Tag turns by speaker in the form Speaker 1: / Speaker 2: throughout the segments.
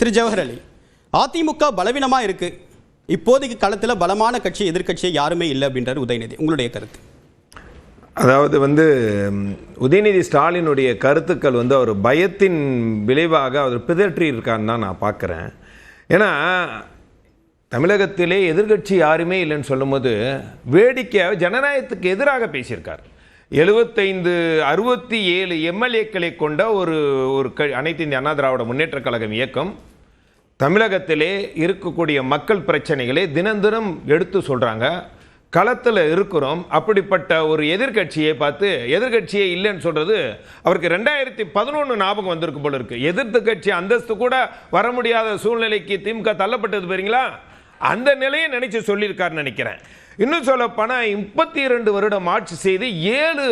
Speaker 1: திரு ஜவஹர் அலி அதிமுக பலவீனமாக இருக்குது இப்போதைக்கு களத்தில் பலமான கட்சி எதிர்கட்சியை யாருமே இல்லை அப்படின்றார் உதயநிதி. உங்களுடைய கருத்து?
Speaker 2: அதாவது வந்து உதயநிதி ஸ்டாலினுடைய கருத்துக்கள் வந்து அவர் பயத்தின் விளைவாக அவர் பிதற்றியிருக்கான்னு தான் நான் பார்க்குறேன். ஏன்னா தமிழகத்திலே எதிர்கட்சி யாருமே இல்லைன்னு சொல்லும்போது வேடிக்கையாக ஜனநாயகத்துக்கு எதிராக பேசியிருக்கார். எழுபத்தைந்து அறுபத்தி ஏழு எம்எல்ஏக்களை கொண்ட ஒரு ஒரு க அனைத்து இந்திய அண்ணா திராவிட முன்னேற்றக் கழகம் இயக்கம் தமிழகத்திலே இருக்கக்கூடிய மக்கள் பிரச்சனைகளை தினந்தினம் எடுத்து சொல்கிறாங்க களத்தில் இருக்கிறோம். அப்படிப்பட்ட ஒரு எதிர்க்கட்சியை பார்த்து எதிர்க்கட்சியே இல்லைன்னு சொல்கிறது அவருக்கு ரெண்டாயிரத்தி பதினொன்று ஞாபகம் வந்திருக்கு போல இருக்குது எதிர்த்து கட்சி அந்தஸ்து கூட வர முடியாத சூழ்நிலைக்கு திமுக தள்ளப்பட்டது போறீங்களா அந்த நிலையை நினைச்சு சொல்லியிருக்காருன்னு நினைக்கிறேன். இன்னும் சொல்ல போனால் முப்பத்தி இரண்டு வருடம் ஆட்சி செய்து ஏழு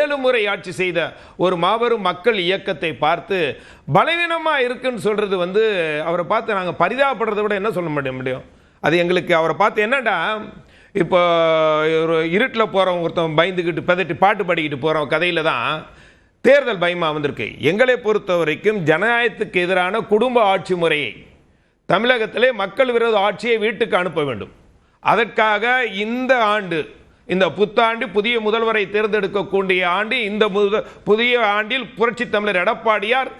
Speaker 2: ஏழு முறை ஆட்சி செய்த ஒரு மாபெரும் மக்கள் இயக்கத்தை பார்த்து பலவீனமாக இருக்குன்னு சொல்கிறது வந்து அவரை பார்த்து நாங்கள் பரிதாபப்படுறத விட என்ன சொல்ல முடிய முடியும்? அது எங்களுக்கு அவரை பார்த்து என்னடா இப்போ ஒரு இருட்டில் போகிறவங்க ஒருத்தன் பயந்துக்கிட்டு பதட்டி பாட்டு பாடிக்கிட்டு போகிறவங்க கதையில் தான் தேர்தல் பயமாக வந்திருக்கு. எங்களை பொறுத்த வரைக்கும் ஜனநாயகத்துக்கு எதிரான குடும்ப ஆட்சி முறையை தமிழகத்திலே மக்கள் விரோத ஆட்சியை வீட்டுக்கு அனுப்ப வேண்டும். அதற்காக இந்த ஆண்டு இந்த புத்தாண்டு புதிய முதல்வரை தேர்ந்தெடுக்கக்கூடிய ஆண்டு இந்த புதிய ஆண்டில் புரட்சி தமிழர் எடப்பாடியார்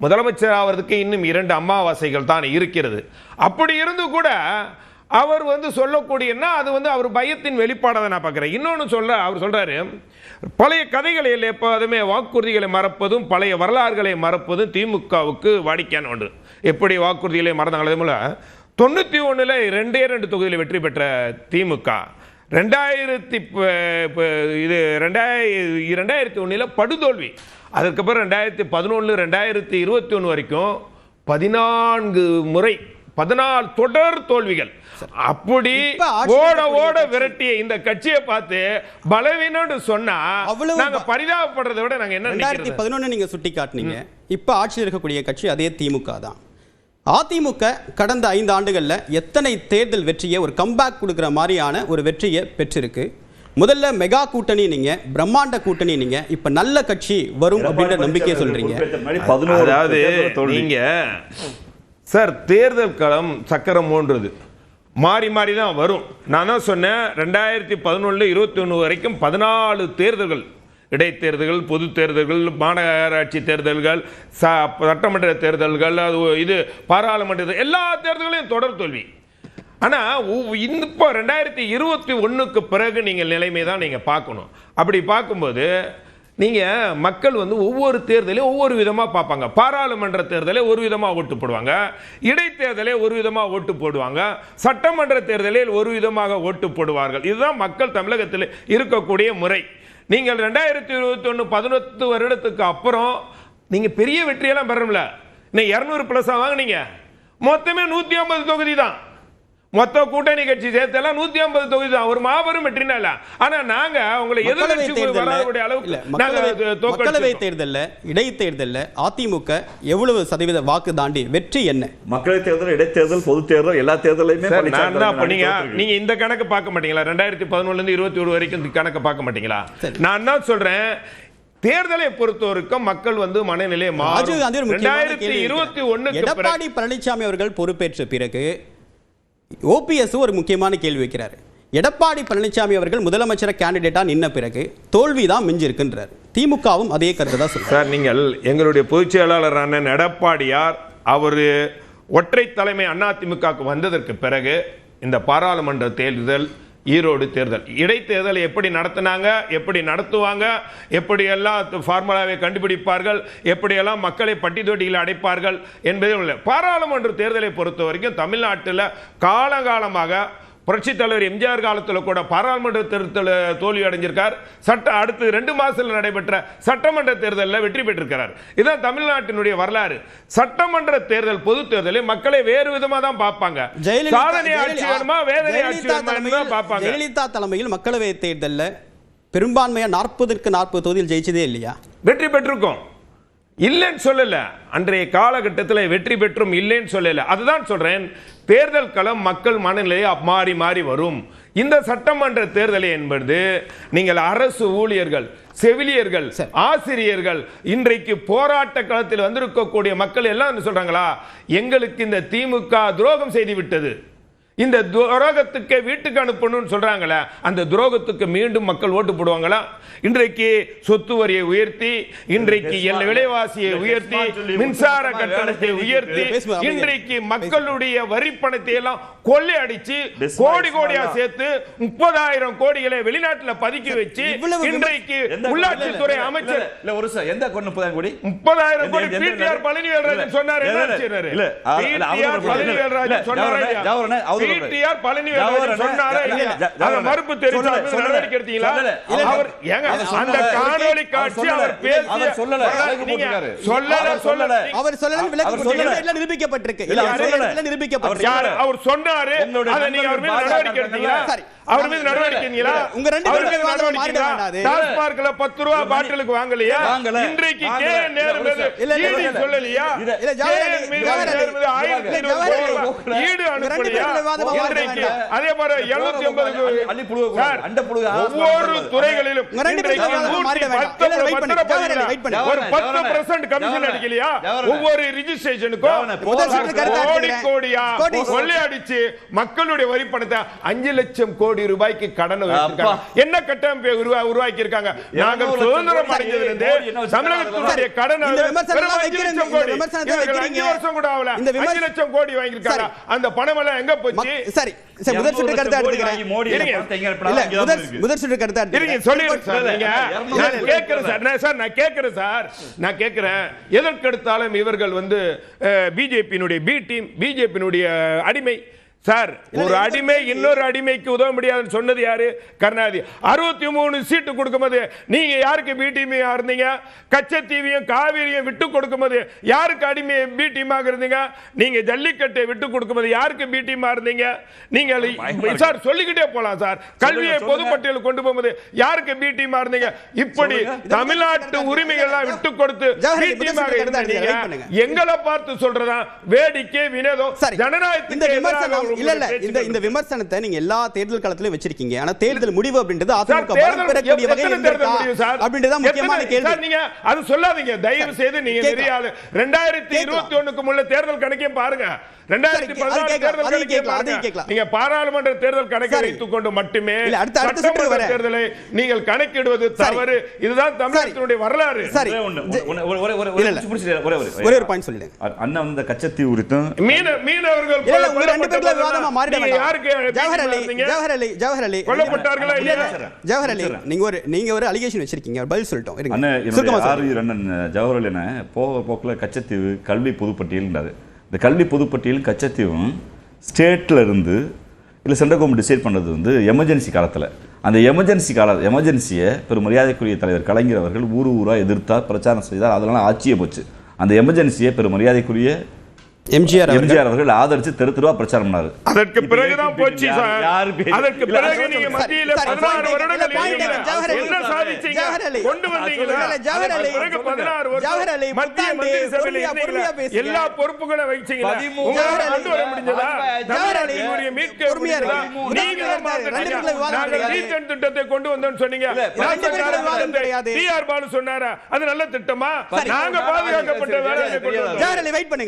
Speaker 2: முதலமைச்சர் ஆவதற்கு இன்னும் இரண்டு அமாவாசைகள் தான் இருக்கிறது. அப்படி இருந்து கூட அவர் வந்து சொல்லக்கூடியன்னா அது வந்து அவர் பயத்தின் வெளிப்பாடாக நான் பார்க்குறேன். இன்னொன்று சொல்ற அவர் சொல்கிறாரு பழைய கதைகளில் எப்போதுமே வாக்குறுதிகளை மறப்பதும் பழைய வரலாறுகளை மறப்பதும் திமுகவுக்கு வாடிக்கையான ஒன்று. எப்படி வாக்குறுதிகளை மறந்தாங்களே போல தொண்ணூற்றி ஒன்றில் ரெண்டே ரெண்டு தொகுதியில் வெற்றி பெற்ற திமுக ரெண்டாயிரத்தி இது ரெண்டாயிர ரெண்டாயிரத்தி ஒன்றில் படுதோல்வி. அதுக்கப்புறம் ரெண்டாயிரத்தி பதினொன்று ரெண்டாயிரத்தி இருபத்தி ஒன்று வரைக்கும் பதினான்கு முறை பதினாலு தொடர் தோல்விகள். அப்படி ஓட ஓட விரட்டிய இந்த கட்சியை பார்த்து பலவீனம்னு சொன்னா
Speaker 1: அவ்வளவு
Speaker 2: நாங்க பரிதாபப்படுறதை விட நாங்க என்ன
Speaker 1: ரெண்டாயிரத்தி
Speaker 2: நினைக்கிறது
Speaker 1: பதினொன்று நீங்க சுட்டி காட்டினீங்க இப்ப ஆட்சியில் இருக்கக்கூடிய கட்சி அதே திமுக தான். அதிமுக கடந்த ஐந்து ஆண்டுகள்ல எத்தனை தேர்தல் வெற்றியை ஒரு கம்பேக் கொடுக்கிற மாதிரியான ஒரு வெற்றியை பெற்றிருக்கு. முதல்ல மெகா கூட்டணி நீங்க பிரம்மாண்ட கூட்டணி நீங்க இப்ப நல்ல கட்சி வரும் அப்படின்ற நம்பிக்கையை சொல்றீங்க.
Speaker 2: அதாவது நீங்க சார் தேர்தல் களம் சக்கரம் போன்றது மாறி மாறி தான் வரும். நான் தான் சொன்னேன்? ரெண்டாயிரத்தி பதினொன்று இருபத்தி ஒன்று வரைக்கும் பதினாலு தேர்தல்கள். இடைத்தேர்தல்கள் பொது தேர்தல்கள் மாநகராட்சி தேர்தல்கள் ச சட்டமன்ற தேர்தல்கள் அது இது பாராளுமன்ற எல்லா தேர்தல்களையும் தொடர் தோல்வி. ஆனால் இப்போ ரெண்டாயிரத்தி இருபத்தி ஒன்றுக்கு பிறகு நீங்கள் நிலைமை தான் நீங்கள் பார்க்கணும். அப்படி பார்க்கும்போது நீங்கள் மக்கள் வந்து ஒவ்வொரு தேர்தலையும் ஒவ்வொரு விதமாக பார்ப்பாங்க. பாராளுமன்ற தேர்தலே ஒரு விதமாக ஓட்டு போடுவாங்க. இடைத்தேர்தலே ஒரு விதமாக ஓட்டு போடுவாங்க. சட்டமன்ற தேர்தலில் ஒரு விதமாக ஓட்டு போடுவார்கள். இதுதான் மக்கள் தமிழகத்தில் இருக்கக்கூடிய முறை. நீங்கள் ரெண்டாயிரத்தி இருபத்தி ஒன்று பதினொத்து வருடத்துக்கு அப்புறம் நீங்கள் பெரிய வெற்றியெல்லாம் பெறல இன்னும் இரநூறு ப்ளஸ்ஸாக வாங்குனீங்க. மொத்தமே நூற்றி ஐம்பது தொகுதி தான். மொத்த கூட்டணி கட்சி சேர்த்தெல்லாம் நூத்தி ஐம்பது தொகுதி தான். ஒரு மாபெரும் வெற்றினா இல்ல ஆனா நாங்க உங்களை எதிர்கட்சி அளவுக்கு
Speaker 1: மக்களவை. தேர்தல்ல இடைத்தேர்தல்ல அதிமுக எவ்வளவு சதவீத வாக்கு தாண்டி வெற்றி என்ன?
Speaker 3: மக்களவை தேர்தல் இடைத்தேர்தல் பொது தேர்தல் எல்லா தேர்தலையுமே
Speaker 2: பண்ணீங்க. நீங்க இந்த கணக்கு பார்க்க மாட்டீங்களா? ரெண்டாயிரத்தி பதினொன்னுல இருந்து இருபத்தி ஒரு வரைக்கும் கணக்கு பார்க்க மாட்டீங்களா. நான் தான் சொல்றேன் தேர்தலை பொறுத்த வரைக்கும் மக்கள் வந்து மனநிலை
Speaker 1: ராஜீவ் காந்தி ஒரு
Speaker 2: மாறும்
Speaker 1: முக்கியமான
Speaker 2: ரெண்டாயிரத்தி
Speaker 1: கேள்வி
Speaker 2: இருபத்தி பிறகு
Speaker 1: எடப்பாடி பழனிசாமி அவர்கள் பொறுப்பேற்ற பிறகு ஓபிஎஸ் ஒரு முக்கியமான கேள்வி வைக்கிறார். எடப்பாடி பழனிசாமி அவர்கள் முதலமைச்சர் கேண்டிடேட்டாக நின்ன பிறகு தோல்வி தான் மிஞ்சிருக்குன்றார். திமுகவும் அதே கருத்து தான்
Speaker 2: சார் நீங்கள் எங்களுடைய பொதுச் செயலாளர் அண்ணன் எடப்பாடியார் அவர் ஒற்றை தலைமை அதிமுகவுக்கு வந்ததற்கு பிறகு இந்த பாராளுமன்ற தேர்தல் ஈரோடு தேர்தல். இடைத்தேர்தலை எப்படி நடத்தினாங்க எப்படி நடத்துவாங்க எப்படியெல்லாம் ஃபார்முலாவை கண்டுபிடிப்பார்கள் எப்படியெல்லாம் மக்களை பட்டி தொட்டியில் அடைப்பார்கள் என்பதே உள்ள பாராளுமன்ற தேர்தலை பொறுத்த வரைக்கும் தமிழ்நாட்டில் காலகாலமாக புரட்சி தலைவர் எம்ஜிஆர் காலத்தில் கூட பாராளுமன்ற தேர்தல் தோல்வி அடைஞ்சிருக்கார். சட்ட அடுத்து ரெண்டு மாசத்துல நடைபெற்ற சட்டமன்ற தேர்தலில் வெற்றி பெற்றிருக்கிறார். இதுதான் தமிழ்நாட்டினுடைய வரலாறு. சட்டமன்ற தேர்தல் பொது தேர்தலில் மக்களை வேறு விதமா தான் பார்ப்பாங்க. சாதனை ஆட்சி வேணுமா வேதனை ஆட்சி வேணுமா பார்ப்பாங்க.
Speaker 1: ஜெயலலிதா தலைமையில் மக்களவை தேர்தல்ல பெரும்பான்மையா நாற்பதற்கு நாற்பது தொகுதியில் ஜெயிச்சதே இல்லையா?
Speaker 2: வெற்றி பெற்றிருக்கோம். இல்லைன்னு சொல்லல. அன்றைய காலகட்டத்தில் வெற்றி பெற்றும் இல்லைன்னு சொல்லல. அதுதான் சொல்றேன். தேர்தல் களம் மக்கள் மனநிலையை மாறி மாறி வரும். இந்த சட்டமன்ற தேர்தல் என்பது நீங்கள் அரசு ஊழியர்கள் செவிலியர்கள் ஆசிரியர்கள் இன்றைக்கு போராட்ட களத்தில் வந்திருக்கக்கூடிய மக்கள் எல்லாம் சொல்றாங்களா? எங்களுக்கு இந்த திமுக துரோகம் செய்து விட்டது. இந்த துரோகத்துக்கு வீட்டுக்கு அனுப்பணும்னு சொல்றாங்களே அந்த துரோகத்துக்கு மீண்டும் மக்கள் ஓட்டு போடுவாங்களா? இன்றைக்கு சொத்து வரியை உயர்த்தி இன்றைக்கு எல்லை விலைவாசியை உயர்த்தி மின்சார கட்டணத்தை உயர்த்தி. இன்றைக்கு மக்களுடைய வரி பணத்தை எல்லாம் கொள்ளையடிச்சு
Speaker 3: Business
Speaker 2: கோடி கோடியா. சேர்த்து முப்பதாயிரம் கோடிகளை வெளிநாட்டுல பதுக்கி வச்சு இன்றைக்கு உள்ளாட்சித்துறை அமைச்சர்
Speaker 3: இல்ல, ஒரு சார் எந்த கோடி முப்பதாயிரம் கோடி?
Speaker 2: முப்பதாயிரம் கோடி பிடிஆர் பழனிவேல்ராஜன் சொன்னார் என்ன சொன்னாரா பிடிஆர்
Speaker 3: பழனி
Speaker 2: மறுப்பு
Speaker 3: தெரிவித்து
Speaker 2: நடவடிக்கை எடுத்தீங்களா? அவர் ஏங்க அந்த காணொளி காட்சி அவர் பேசிய
Speaker 3: சொல்லல.
Speaker 2: சொல்லல சொல்லல.
Speaker 1: அவர் சொல்லல. விளக்கு நிரூபிக்கப்பட்டிருக்கு.
Speaker 3: இல்ல
Speaker 1: நிரூபிக்கப்பட்டிருக்கு?
Speaker 2: அவர் சொன்னாரு. அதை நீங்க அவர் மீது நடவடிக்கை எடுத்தீங்களா? அவர் மீது நடவடிக்கைங்களா
Speaker 1: உங்க ரெண்டு பேரும்
Speaker 2: நடவடிக்கை டாஸ்மார்க்ல பத்து ரூபாய் பாட்டிலுக்கு வாங்கலையா? இன்றைக்கு கே நேரு சொல்லலையா?
Speaker 3: இல்ல
Speaker 1: ஜவஹர்
Speaker 2: நேரு மீது அதே மாதிரி எழுநூத்தி ஒவ்வொரு துறைகளிலும். ஒரு பத்து பர்சன்ட் கமிஷன் அடிக்கலையா ஒவ்வொரு ரிஜிஸ்ட்ரேஷனுக்கும் கோடி. கோடியா மக்களுடைய வரி பணத்தை அஞ்சு லட்சம் கோடி ரூபாய்க்கு கடன் என்ன கட்டமைப்பை உருவா- உருவாக்கி இருக்காங்க நாங்கள் சுதந்திரம் அடைஞ்சதிலிருந்து? தமிழகத்தினுடைய கடன் அஞ்சு லட்சம்
Speaker 1: இந்த
Speaker 2: கோடி. அஞ்சு வருஷம் கூட ஆகல. அஞ்சு லட்சம் கோடி வாங்கியிருக்காங்க. அந்த பணம் எல்லாம் எங்க போச்சு?
Speaker 1: மக்- சரி முதல் சுற்று கருத்து எடுத்துக்கிறேன். முதல் சுற்று கருத்து எடுத்துக்கிறேன்.
Speaker 2: சொல்லிடுங்க நீங்க. நான் கேட்கிறேன் சார் நான் சார் நான் கேட்கிறேன் சார் நான் கேட்கிறேன். எதற்கெடுத்தாலும் இவர்கள் வந்து பிஜேபியினுடைய பி டீம் பிஜேபியினுடைய அடிமை. சார் ஒரு அடிமை இன்னொரு அடிமைக்கு உதவ முடியாதுன்னு சொன்னது யாரு? கருணாநிதி. அறுபத்தி மூணு சீட்டு கொடுக்கும்போது நீங்க யாருக்கு பி டீமியா இருந்தீங்க? கச்சத்தீவையும் காவிரியும் விட்டு கொடுக்கும்போது யாருக்கு அடிமை பி டீமாக இருந்தீங்க? நீங்க ஜல்லிக்கட்டை விட்டு கொடுக்கும்போது யாருக்கு பி டீமா இருந்தீங்க? நீங்க சார் சொல்லிக்கிட்டே போலாம் சார். கல்வியை. பொதுப்பட்டியல் கொண்டு போகும்போது யாருக்கு பி டீமா இருந்தீங்க? இப்படி. தமிழ்நாட்டு உரிமைகள்லாம் விட்டு கொடுத்து பி
Speaker 1: அலி,
Speaker 2: டீமாக
Speaker 1: முதல்
Speaker 2: இருந்த
Speaker 1: சுற்று
Speaker 2: நீங்க
Speaker 1: கருத்து பண்ணுங்க.
Speaker 2: எங்களை பார்த்து சொல்றதா? வேடிக்கை வினோதம் ஜனநாயகத்துக்கு
Speaker 1: இல்ல இல்ல. இந்த இந்த விமர்சனத்தை நீங்க எல்லா தேர்தல் காலத்திலும் வச்சிருக்கீங்க. ஆனா தேர்தல் முடிவு அப்படின்றது அதிமுக பலம் பெறக்கூடிய வகையில் இருந்திருக்கா? அப்படின்றத முக்கியமான கேள்வி.
Speaker 2: நீங்க அது சொல்லாதீங்க. தயவு செய்து நீங்க ரெண்டாயிரத்தி. இருபத்தி ஒண்ணுக்கு முள்ள தேர்தல் கணக்கையும் பாருங்க. நீங்க பாராளுமன்ற தேர்தல் கணக்கை. வைத்துக் கொண்டு மட்டுமே சட்டமன்ற. தேர்தலை நீங்கள் கணக்கிடுவது தவறு. இதுதான் தமிழகத்தினுடைய வரலாறு.
Speaker 3: ஒரே ஒரே-
Speaker 1: பாயிண்ட் சொல்லிடுங்க.
Speaker 3: அண்ணா வந்து கச்சத்தீவு குறித்தும்
Speaker 2: மீன மீனவர்கள் நீங்க
Speaker 1: ஒரு நீங்க ஒரு அலிகேஷன் வச்சிருக்கீங்க பதில் சொல்லிட்டோம்.
Speaker 3: ஜவஹர்லால் போக போக்கில் கச்சத்தீவு கல்வி பொதுப்பட்டியல்ன்றாரு இந்த கல்வி பொதுப்பட்டியல் கச்சத்தீவும் ஸ்டேட்டில் இருந்து இல்லை சென்ட்ரல் கவர்மெண்ட் டிசைட் பண்ணது வந்து எமர்ஜென்சி காலத்தில். அந்த எமர்ஜென்சி கால எமர்ஜென்சியை பெரும் மரியாதைக்குரிய தலைவர் கலைஞர் அவர்கள் ஊர் ஊராக எதிர்த்தார் பிரச்சாரம் செய்தார். அதனால ஆட்சியே போச்சு. அந்த எமர்ஜென்சியை பெரும் மரியாதைக்குரிய
Speaker 1: எம்ஜிஆர் அவர்கள்
Speaker 3: எம்ஜிஆர் அவர்கள் ஆதரிச்சு தெரு தெருவா பிரச்சாரம் பண்ணாரு
Speaker 2: அதற்கு பிறகுதான் போச்சு சார்? அதற்கு பிறகு நீங்க. மத்தியில
Speaker 1: சரி,
Speaker 2: பதினாறு
Speaker 1: point
Speaker 2: வருடங்கள். என்ன சாதிச்சீங்க. கொண்டு வந்தீங்களா
Speaker 1: இல்ல, ஜவஹர் அலி.
Speaker 2: பிறகு வருஷம் மத்திய மந்திரி சபையில. எல்லா உங்களால
Speaker 1: ஜவஹர் அலி.
Speaker 2: கொண்டு வர முடிஞ்சதா
Speaker 1: ஜவஹர் அலி.
Speaker 2: மீட்க
Speaker 1: பொறுமையா.
Speaker 2: நீங்க
Speaker 1: ரெண்டு. விவாதம்
Speaker 2: திட்டத்தை கொண்டு வந்தோம்னு சொன்னீங்க. டிஆர் பாலு சொன்னாரா அது நல்ல திட்டமா. நாங்க பாதுகாக்கப்பட்ட வேலை கொண்டு வந்தோம்
Speaker 1: ஜவஹர் அலி வெயிட் பண்ணுங்க